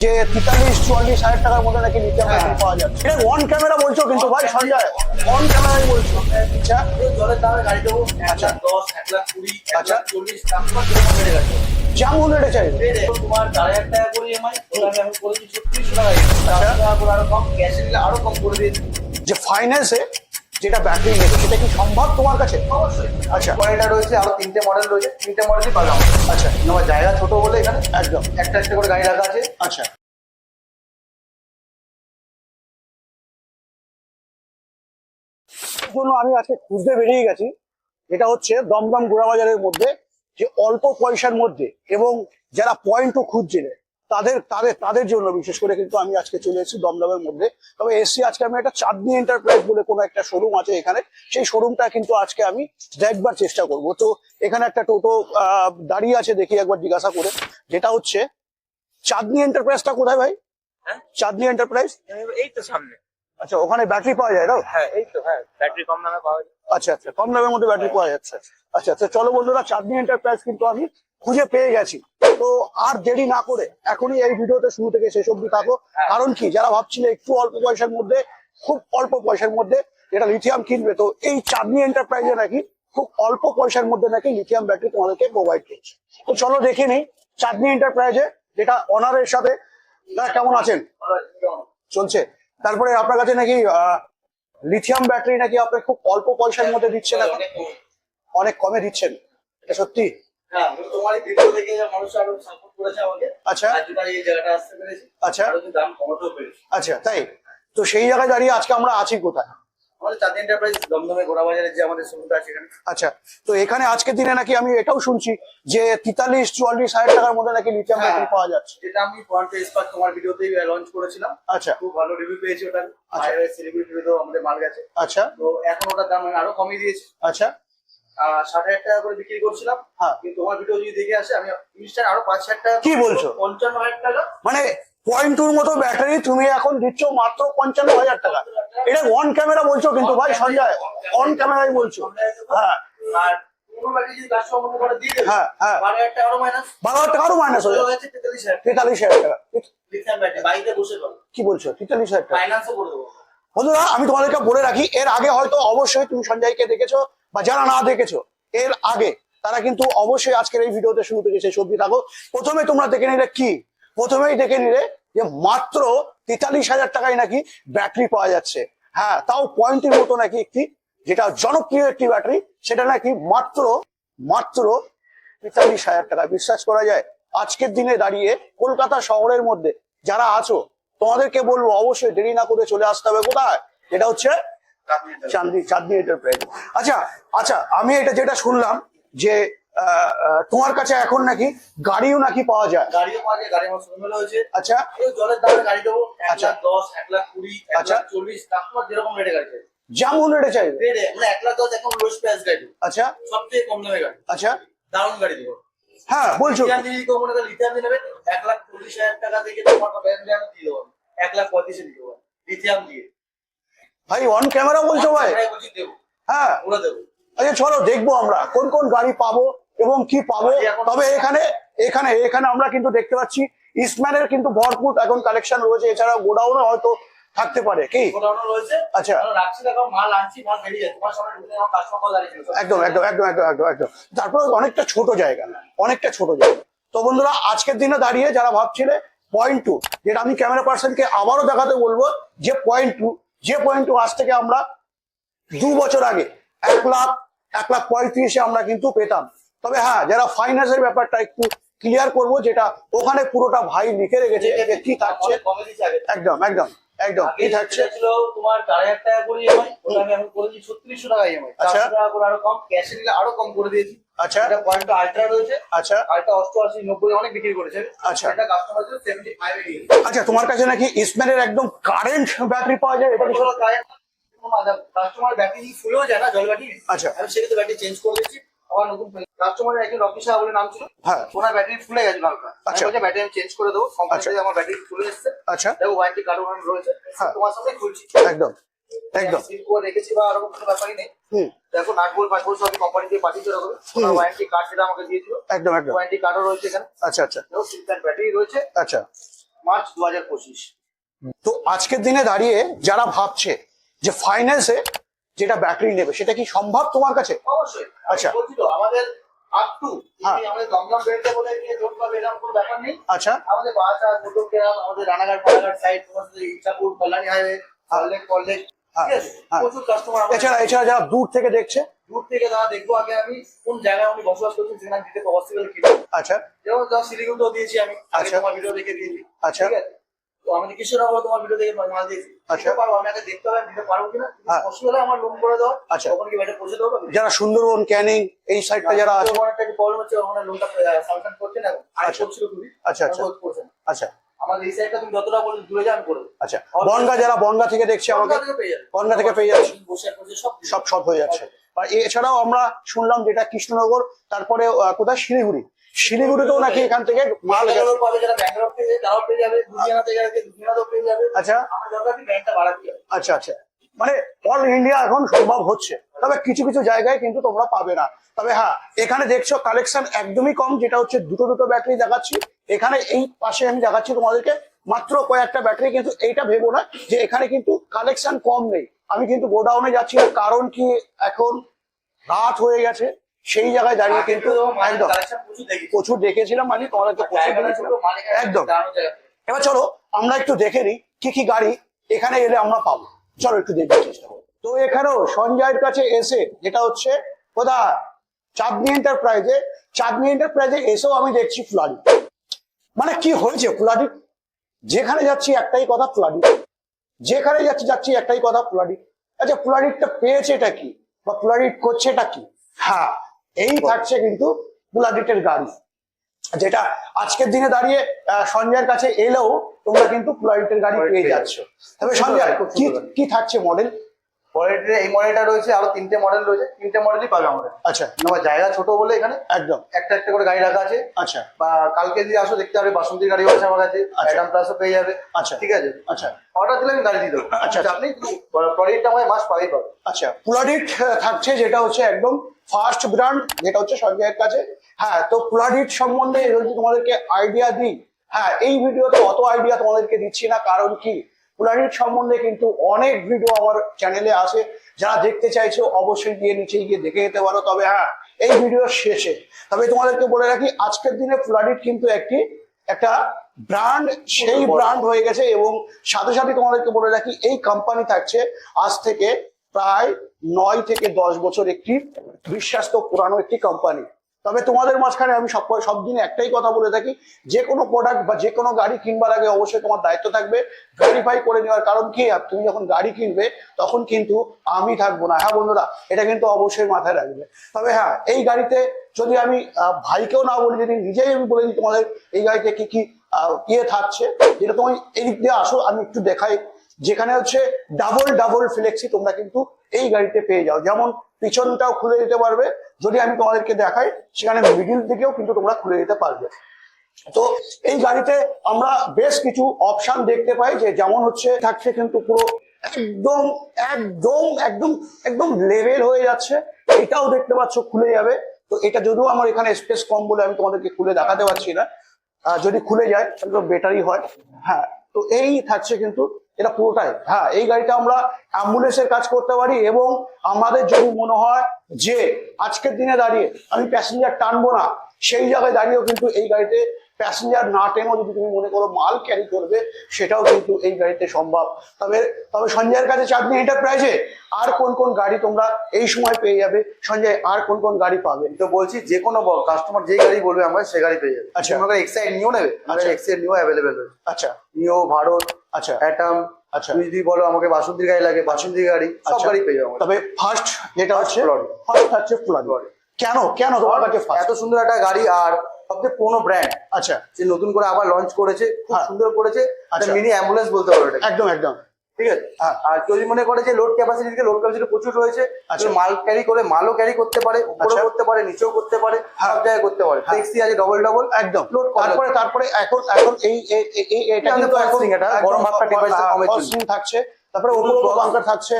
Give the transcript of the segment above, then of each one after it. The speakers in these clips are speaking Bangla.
যে তেতাল্লিশ চুয়াল্লিশ হাজার টাকার মধ্যে নাকি ব্যাটারি পাওয়া যাচ্ছে। এটা অন ক্যামেরা বলছো কিন্তু ভাই সঞ্জয়? অন ক্যামেরাই বলছো। আচ্ছা। জলের দামে গাড়ি দেবো এক আচ্ছা। দশ এক লাখ কুড়ি এক আচ্ছা। চল্লিশ বেড়ে গেছে যেমন রেটে বেড়ে তোমার চার হাজার টাকা করে আমি করে দিচ্ছি ছত্রিশশো টাকা চার হাজার টাকা করে আরও কম ক্যাশে নিলে আরও কম করে দিয়েছি যে ফাইন্যান্সে যেটা ব্যাটারি নেবে সেটা কি সম্ভব তোমার কাছে? অবশ্যই। আচ্ছা। কয়টা রয়েছে আরও তিনটে মডেল রয়েছে তিনটে মডেলই পাবে আচ্ছা। আমার জায়গা ছোট বলে এখানে একদম। একটা একটা করে গাড়ি রাখা আছে। আচ্ছা। জন্য আমি আজকে খুঁজতে বেরিয়ে গেছি। এটা হচ্ছে দমদম গোড়াবাজারের মধ্যে যে অল্প পয়সার মধ্যে এবং যারা পয়েন্টও খুঁজছে তাদের তাদের তাদের জন্য বিশেষ করে কিন্তু আমি আজকে চলে এসেছি দমদমের মধ্যে। তবে এসছি আজকে আমি একটা চাঁদনি এন্টারপ্রাইজ বলে কোনো একটা শোরুম আছে এখানে। সেই শোরুমটা কিন্তু আজকে আমি দেখবার চেষ্টা করব। তো এখানে একটা টোটো দাঁড়িয়ে আছে দেখি একবার জিজ্ঞাসা করে। যেটা হচ্ছে চাঁদনি এন্টারপ্রাইজটা কোথায় ভাই? হ্যাঁ? চাঁদনি এন্টারপ্রাইজ এই তো সামনে। আচ্ছা ওখানে ব্যাটারি পাওয়া যায় তাও হ্যাঁ এই তো হ্যাঁ ব্যাটারি কম দামে পাওয়া যায়। আচ্ছা আচ্ছা কম দামের মধ্যে ব্যাটারি পাওয়া যাচ্ছে। আচ্ছা আচ্ছা চলো বন্ধুরা চাঁদনি এন্টারপ্রাইজ কিন্তু আমি খুঁজে পেয়ে গেছি। তো আর দেরি না করে এখনই এই ভিডিওতে শুরু থেকে শেষ অব্দি থাকো। কারণ কি, যারা ভাবছিল একটু অল্প পয়সার মধ্যে, খুব অল্প পয়সার মধ্যে যেটা লিথিয়াম কিনবে, তো এই চাঁদনি এন্টারপ্রাইজে নাকি খুব অল্প পয়সার মধ্যে নাকি লিথিয়াম ব্যাটারি তোমাদেরকে প্রোভাইড করছে। তো চলো দেখে নিই, চাঁদনি এন্টারপ্রাইজে যেটা অনারের সাথে কেমন আছেন? চলছে। তারপরে আপনার কাছে নাকি লিথিয়াম ব্যাটারি নাকি আপনি খুব অল্প পয়সার মধ্যে দিচ্ছেন অনেক কমে দিচ্ছেন। এটা সত্যি? হ্যাঁ আচ্ছা। আচ্ছা। আচ্ছা তাই? তো সেই জায়গায় দাঁড়িয়ে আজকে আমরা আছি কোথায়? আচ্ছা তো এখানে আজকের দিনে নাকি আমি এটাও শুনছি যে তেতাল্লিশ চুয়াল্লিশ হাজার টাকার মধ্যে নাকি লিথিয়াম। ব্যাটারি পাওয়া যাচ্ছে। যেটা আমি পয়েন্ট স্পার্ক তোমার ভিডিওতেই লঞ্চ করেছিলাম। আচ্ছা। খুব ভালো রিভিউ পেয়েছি ওটা আচ্ছা। বাইরের আমাদের মাল গেছে। আচ্ছা। তো এখন ওটার দাম আমি আরও কমিয়ে দিয়েছি। আচ্ছা। ষাট হাজার টাকা করে বিক্রি করছিলাম। হ্যাঁ। কিন্তু তোমার ভিডিও যদি দেখে আসে আমি আরও পাঁচ হাজার টাকা কি বলছো? পঞ্চান্ন হাজার টাকা। মানে পয়েন্ট টুর মতো ব্যাটারি তুমি এখন দিচ্ছ মাত্র পঞ্চান্ন হাজার টাকা। এটা অন ক্যামেরা বলছো কিন্তু ভাই সঞ্জয় অন ক্যামেরাই বলছো। হ্যাঁ। আর কি বলছো? তেতাল্লিশ হাজার টাকা। বন্ধুরা আমি তোমাদেরকে বলে রাখি এর আগে হয়তো অবশ্যই তুমি সঞ্জয়কে দেখেছ বা যারা না দেখেছ, এর আগে তারা কিন্তু অবশ্যই আজকের এই ভিডিওতে শুরু থেকে শেষ অব্দি থাকো। প্রথমে তোমরা দেখে নিলে কি? প্রথমেই দেখে নিলে যে মাত্র তেতাল্লিশ হাজার টাকায় নাকি ব্যাটারি পাওয়া যাচ্ছে। হ্যাঁ তাও পয়েন্টের মতো নাকি একটি, যেটা জনপ্রিয় একটি ব্যাটারি সেটা নাকি মাত্র মাত্র তেতাল্লিশ হাজার টাকা। বিশ্বাস করা যায়, আজকের দিনে দাঁড়িয়ে কলকাতা শহরের মধ্যে যারা আছো, তোমাদেরকে বলব অবশ্যই দেরি না করে চলে আসতে হবে কোথায়? এটা হচ্ছে চাঁদনি চাঁদনি এন্টারপ্রাইজ আচ্ছা আচ্ছা আমি এটা যেটা শুনলাম যে তোমার কাছে এখন নাকি গাড়িও নাকি পাওয়া যায়? গাড়িও পাওয়া যায় গাড়ি আমার শোরুমে হয়েছে আচ্ছা। জলের দামে গাড়ি দেবো আচ্ছা। দশ এক লাখ কুড়ি আচ্ছা। চল্লিশ কাস্টমার যেরকম রেটে গাড়ি চাই যেমন রেটে রেটে মানে এক লাখ দশ এখন লোয়েস্ট প্রাইস গাড়ি আচ্ছা। সব থেকে কম দামে গাড়ি। আচ্ছা। দারুণ গাড়ি দেবো। হ্যাঁ বলছো। লিথিয়াম দিয়ে কেউ মনে করে লিথিয়াম দিয়ে নেবে এক লাখ চল্লিশ হাজার টাকা থেকে তোমার ব্যাংক দিয়ে দেবো এক লাখ পঁয়ত্রিশে দিয়ে দেবো লিথিয়াম দিয়ে। ভাই অন ক্যামেরা বলছো ভাই? হ্যাঁ। আচ্ছা চলো দেখব আমরা কোন কোন গাড়ি পাবো এবং কি পাবো। তবে এখানে এখানে এখানে আমরা কিন্তু দেখতে পাচ্ছি ইস্টম্যানের কিন্তু ভরপুর এখন কালেকশন রয়েছে। এছাড়া গোডাউনও হয়তো থাকতে পারে কি? আচ্ছা। একদম একদম একদম একদম একদম একদম। তারপরে অনেকটা ছোট জায়গা অনেকটা ছোট জায়গা। তো বন্ধুরা আজকের দিনে দাঁড়িয়ে যারা ভাবছিলে পয়েন্ট টু যেটা আমি ক্যামেরা পার্সনকে আবারও দেখাতে বলব যে পয়েন্ট টু যে পয়েন্ট আজ থেকে আমরা দু বছর আগে এক লাখ এক লাখ পঁয়ত্রিশে আমরা কিন্তু পেতাম। তবে হ্যাঁ যারা ফাইন্যান্সের ব্যাপারটা একটু ক্লিয়ার করব যেটা ওখানে পুরোটা ভাই লিখে রেখেছে কি থাকছে? একদম একদম। একদম। কি থাকছে ছিল তোমার চার হাজার টাকা করে ইএমআই ওটা আমি এখন করে দিচ্ছি ছত্রিশশো টাকা ইএমআই আচ্ছা। চারশো টাকা করে আরও কম ক্যাশে নিলে আরও কম করে দিয়েছি। আচ্ছা। এটা পয়েন্ট আলট্রা রয়েছে। আচ্ছা। আলট্রা অষ্টআশি নব্বই অনেক বিক্রি করেছে। আচ্ছা। এটা কাস্টমার সেভেন্টি ফাইভে দিয়ে আচ্ছা তোমার কাছে নাকি ইসম্যানের একদম কারেন্ট ব্যাটারি পাওয়া যায়? এটা কি সত্যি? কাস্টমার ব্যাটারি ফুলেও যায় না জল ব্যাটারি আচ্ছা। আমি সেক্ষেত্রে ব্যাটারি চেঞ্জ করে দিচ্ছি। আবার নতুন কাস্টমারের একজন রকি সাহা বলে নাম ছিল। হ্যাঁ। ওনার ব্যাটারি ফুলে গেছে হালকা আচ্ছা। আচ্ছা ব্যাটারি আমি চেঞ্জ করে দেবো। কোম্পানি আচ্ছা। থেকে আমার ব্যাটারি ফুলে এসছে। আচ্ছা। দেখো ওয়ারেন্টি কার্ড ওখানে রয়েছে। হ্যাঁ। তোমার সাথে খুলছি। একদম। একদম। সিল করে রেখেছি বা ওরকম কোনো ব্যাপারই নেই। হুম। দেখো নাট বল ফাট বল সবই কোম্পানি দিয়ে পাঠিয়েছে ওরকম ওনার ওয়ারেন্টি কার্ড যেটা আমাকে দিয়েছিল। একদম একদম। ওয়ারেন্টি কার্ডও রয়েছে এখানে। আচ্ছা আচ্ছা। দেখো সিল প্যান্ট ব্যাটারি রয়েছে। আচ্ছা। মার্চ দু হাজার পঁচিশ। তো আজকের দিনে দাঁড়িয়ে যারা ভাবছে যে ফাইন্যান্সে যেটা ব্যাটারি নেবে সেটা কি সম্ভব তোমার কাছে অবশ্যই আচ্ছা। আমাদের আপ টু হ্যাঁ। আমাদের দমদম বেলতে বলে গিয়ে লোড পাবে এরকম কোনো ব্যাপার নেই আচ্ছা আমাদের বাসা দুটো গ্রাম আমাদের Ranaghat side Ichhapur Kalyani highway college college হ্যাঁ, ঠিক আছে হ্যাঁ। প্রচুর কাস্টমার এছাড়া এছাড়া যারা দূর থেকে দেখছে দূর থেকে দাদা দেখব আগে আমি কোন জায়গায় উনি বসবাস করছেন সেখানে দিতে পসিবল আচ্ছা যেমন ধর দিয়েছি আমি আগে আচ্ছা। তোমার ভিডিও দেখে দিয়েছি আচ্ছা। ঠিক আছে আমি কিশোরনগর তোমার ভিডিও দেখে মাল দিয়েছি। আচ্ছা। পারব আমি আগে দেখতে হবে দিতে পারব কিনা? হ্যাঁ। পসিবল আমার লোন করে দাও আচ্ছা। তখন কি ব্যাটা পৌঁছে দেবো? যারা সুন্দরবন ক্যানিং এই সাইডটা যারা আছে ওখানে একটা প্রবলেম হচ্ছে? ওখানে লোনটা স্যাংশন করছে না। আর আচ্ছা। করছিল তুমি আচ্ছা, আচ্ছা। আচ্ছা। আমাদের এই সাইডটা তুমি যতটা দূরে করে আচ্ছা। বনগা যারা বনগা থেকে দেখছে আমাকে বনগা থেকে পেয়ে যাচ্ছে। সব সব সব হয়ে যাচ্ছে। আর এছাড়াও আমরা শুনলাম যেটা কৃষ্ণনগর তারপরে কোথায়? শিলিগুড়ি। শিলিগুড়িতেও নাকি এখান থেকে মাল আচ্ছা। আচ্ছা আচ্ছা। মানে অল ইন্ডিয়া এখন সম্ভব হচ্ছে। তবে কিছু কিছু জায়গায় কিন্তু তোমরা পাবে না। তবে হ্যাঁ এখানে দেখছ কালেকশন একদমই কম যেটা হচ্ছে দুটো দুটো ব্যাটারি দেখাচ্ছি। এখানে এই পাশে আমি দেখাচ্ছি তোমাদেরকে মাত্র কয়েকটা ব্যাটারি কিন্তু এইটা ভেবো না যে এখানে কিন্তু কালেকশন কম নেই। আমি কিন্তু গোডাউনে যাচ্ছি না কারণ কি এখন রাত হয়ে গেছে। সেই জায়গায় দাঁড়িয়ে কিন্তু একদম প্রচুর দেখেছিলাম মানে তোমাদেরকে প্রচুর দেখেছিলাম। একদম। এবার চলো আমরা একটু দেখে নিই কি কি গাড়ি এখানে এলে আমরা পাবো। চলো একটু দেখবার চেষ্টা তো এখানেও সঞ্জয়ের কাছে এসে যেটা হচ্ছে কোথায় চাঁদনি এন্টারপ্রাইজে চাঁদনি এন্টারপ্রাইজে এসেও আমি দেখছি ফ্লাডি মানে কি হয়েছে? ফ্লাডি যেখানে যাচ্ছি একটাই কথা ফ্লাডি যেখানে যাচ্ছি যাচ্ছি একটাই কথা ফ্লাডি আচ্ছা ফ্লাডিটটা পেয়েছে এটা কি? বা ফ্লাডিট করছে এটা কি? হ্যাঁ এই থাকছে কিন্তু ফ্লাডিটের গাড়ি যেটা আজকের দিনে দাঁড়িয়ে আহ, সঞ্জয়ের কাছে এলেও তোমরা কিন্তু পুলাডিটের গাড়ি পেয়ে যাচ্ছ। তবে সঞ্জয় কি কি থাকছে মডেল পরেরটা এই মডেলটা রয়েছে আরও তিনটে মডেল রয়েছে তিনটে মডেলই পাবে আমাদের। আচ্ছা। আমার জায়গা ছোট বলে এখানে একদম। একটা একটা করে গাড়ি রাখা আছে। আচ্ছা। বা কালকে যদি আসো দেখতে পাবে বাসন্তী গাড়িও আছে আমার কাছে আচ্ছা। অ্যাডাম প্লাসও পেয়ে যাবে। আচ্ছা। ঠিক আছে? আচ্ছা। অর্ডার দিলে আমি গাড়ি দিয়ে দেবো। আচ্ছা। আচ্ছা। আপনি প্রডিউটটা আমায় মাস পাবেই পাবে আচ্ছা পুলাডিট থাকছে যেটা হচ্ছে একদম ফার্স্ট ব্র্যান্ড যেটা হচ্ছে সঞ্জয়ের কাছে। হ্যাঁ তো পুলাডিট সম্বন্ধে যদি তোমাদেরকে আইডিয়া দিই। হ্যাঁ এই ভিডিওতে অত আইডিয়া তোমাদেরকে দিচ্ছি না কারণ কি? পুলাডিট সম্বন্ধে কিন্তু অনেক ভিডিও আমার চ্যানেলে আছে। যারা দেখতে চাইছো অবশ্যই গিয়ে নিচে গিয়ে দেখে যেতে পারো। তবে হ্যাঁ এই ভিডিওর শেষে তবে তোমাদেরকে বলে রাখি আজকের দিনে পুলাডিট কিন্তু একটি একটা ব্র্যান্ড সেই ব্র্যান্ড হয়ে গেছে এবং সাথে সাথে তোমাদেরকে বলে রাখি এই কোম্পানি থাকছে আজ থেকে প্রায় নয় থেকে দশ বছর একটি বিশ্বাস্ত পুরানো একটি কোম্পানি তবে তোমাদের মাঝখানে আমি সব সব দিনে একটাই কথা বলে থাকি, যে কোনো প্রোডাক্ট বা যে কোনো গাড়ি কিনবার আগে অবশ্যই তোমার দায়িত্ব থাকবে ভেরিফাই করে নেওয়ার। কারণ কি, আর তুমি যখন গাড়ি কিনবে, তখন কিন্তু আমি থাকব না। হ্যাঁ বন্ধুরা, এটা কিন্তু অবশ্যই মাথায় রাখবে। তবে হ্যাঁ এই গাড়িতে যদি আমি ভাইকেও না বলি যদি নিজেই আমি বলে দিই তোমাদের এই গাড়িতে কি কি ইয়ে থাকছে, যেটা তুমি এদিক দিয়ে আসো, আমি একটু দেখাই। যেখানে হচ্ছে ডাবল ডাবল ফ্লেক্সি তোমরা কিন্তু এই গাড়িতে পেয়ে যাও। যেমন পিছনটাও খুলে দিতে পারবে। যদি আমি তোমাদেরকে দেখাই, সেখানে মিডিল দিকেও কিন্তু তোমরা খুলে দিতে পারবে। তো এই গাড়িতে আমরা বেশ কিছু অপশন দেখতে পাই যে যেমন হচ্ছে, থাকছে কিন্তু পুরো একদম একদম একদম একদম লেভেল হয়ে যাচ্ছে। এটাও দেখতে পাচ্ছ খুলে যাবে। তো এটা যদিও আমার এখানে স্পেস কম বলে আমি তোমাদেরকে খুলে দেখাতে পারছি না। যদি খুলে যায়, তাহলে বেটারই হয়। হ্যাঁ তো এই থাকছে কিন্তু এটা পুরোটাই হ্যাঁ এই গাড়িটা আমরা অ্যাম্বুলেন্সের কাজ করতে পারি এবং আমাদের যদি মনে হয় যে আজকের দিনে দাঁড়িয়ে আমি প্যাসেঞ্জার টানবো না সেই জায়গায় দাঁড়িয়েও কিন্তু এই গাড়িতে প্যাসেঞ্জার না টেনেও যদি তুমি মনে করো মাল ক্যারি করবে সেটাও কিন্তু এই গাড়িতে সম্ভব। তবে তবে সঞ্জয়ের কাছে চাঁদনি এন্টারপ্রাইজে আর কোন কোন গাড়ি তোমরা এই সময় পেয়ে যাবে? সঞ্জয় আর কোন কোন গাড়ি পাবে? তো বলছি যে কোনো কাস্টমার যে গাড়ি বলবে আমরা সে গাড়ি পেয়ে যাবে। আচ্ছা। আচ্ছা এক্সাইড নিও নেবে আচ্ছা। এক্সাইড নিও অ্যাভেলেবেল আচ্ছা। নিও ভারত আচ্ছা। অ্যাটাম আচ্ছা। তুমি যদি বলো আমাকে বাসন্তী গাড়ি লাগে বাসন্তী গাড়ি সব আচ্ছা। গাড়ি পেয়ে যাব। তবে ফার্স্ট যেটা হচ্ছে। ফার্স্ট হচ্ছে কেন কেন তোমার কাছে এত সুন্দর একটা গাড়ি আর সবচেয়ে পুরোনো ব্র্যান্ড আচ্ছা যে নতুন করে আবার লঞ্চ করেছে খুব হ্যাঁ। সুন্দর করেছে আচ্ছা। মিনি অ্যাম্বুলেন্স বলতে পারো একদম একদম ঠিক আছে হ্যাঁ। আর কেউ যদি মনে করে যে লোড ক্যাপাসিটি থেকে লোড ক্যাপাসিটি প্রচুর রয়েছে আচ্ছা। মাল ক্যারি করে মালও ক্যারি করতে পারে আচ্ছা। করতে পারে নিচেও করতে পারে হ্যাঁ। সব জায়গায় করতে পারে। ট্যাক্সি আছে ডবল ডবল একদম লোড তারপরে তারপরে এখন এখন এই এটা কিন্তু এখন এটা গরম ভাবটা থাকছে তারপরে ওপর ওপর বাঙ্কার থাকছে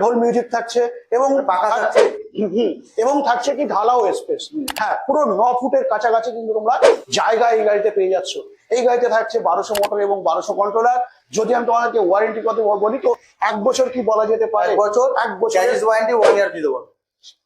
ঢোল মিউজিক থাকছে এবং পাখা থাকছে। হুম, হুম, এবং থাকছে কি ঢালাও স্পেস হ্যাঁ পুরো ন ফুটের কাছাকাছি কিন্তু তোমরা জায়গা এই গাড়িতে পেয়ে যাচ্ছ। এই গাড়িতে থাকছে বারোশো মোটর এবং বারোশো কন্ট্রোলার যদি আমি তোমাদেরকে ওয়ারেন্টি কথা বলি তো এক বছর কি বলা যেতে পারে? এক বছর। এক বছর ওয়ারেন্টি ওয়ান ইয়ার দিয়ে দেবো।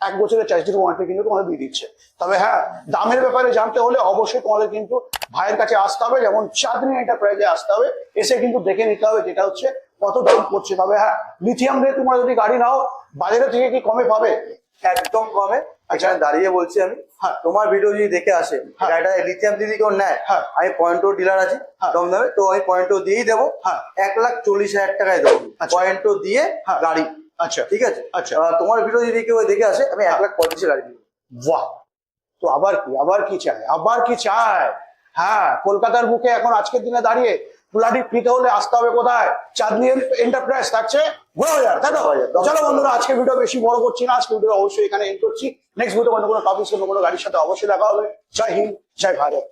এক বছরের চার্জের ওয়ারেন্টি কিন্তু তোমাদের দিয়ে দিচ্ছে। তবে হ্যাঁ দামের ব্যাপারে জানতে হলে অবশ্যই তোমাদের কিন্তু ভাইয়ের কাছে আসতে হবে যেমন চাঁদনি এন্টারপ্রাইজে আসতে হবে। এসে কিন্তু দেখে নিতে হবে যেটা হচ্ছে কত দাম পড়ছে। তবে হ্যাঁ লিথিয়াম দিয়ে তোমরা যদি গাড়ি নাও বাজারে থেকে কি কমে পাবে? একদম কমে এখানে দাঁড়িয়ে বলছি আমি হ্যাঁ। তোমার ভিডিও যদি দেখে আসে হ্যাঁ। গাড়িটা লিথিয়াম দিদি কেউ নেয় হ্যাঁ। আমি পয়েন্টও ডিলার আছি। কম দামে তো আমি পয়েন্টও দিয়েই দেবো। এক লাখ চল্লিশ হাজার টাকায় দেবো আচ্ছা। পয়েন্টও দিয়ে। গাড়ি আচ্ছা ঠিক আছে আচ্ছা। তোমার ভিডিও যদি কেউ দেখে আসে আমি এক লাখ পঁয়ত্রিশে গাড়ি দিই বাহ তো আবার কি আবার কি চায় আবার কি চায় হ্যাঁ কলকাতার বুকে এখন আজকের দিনে দাঁড়িয়ে ব্লাডি ফ্রিতে হলে আসতে হবে কোথায়? চাঁদনি এন্টারপ্রাইজ থাকছে গোয়াবাজার তাই তো? চলো বন্ধুরা আজকে ভিডিও বেশি বড় করছি না আজকে ভিডিও অবশ্যই এখানে এন্ড করছি। নেক্সট ভিডিও অন্য কোনো টপিক অন্য কোনো গাড়ির সাথে অবশ্যই দেখা হবে। জয় হিন্দ জয় ভারত।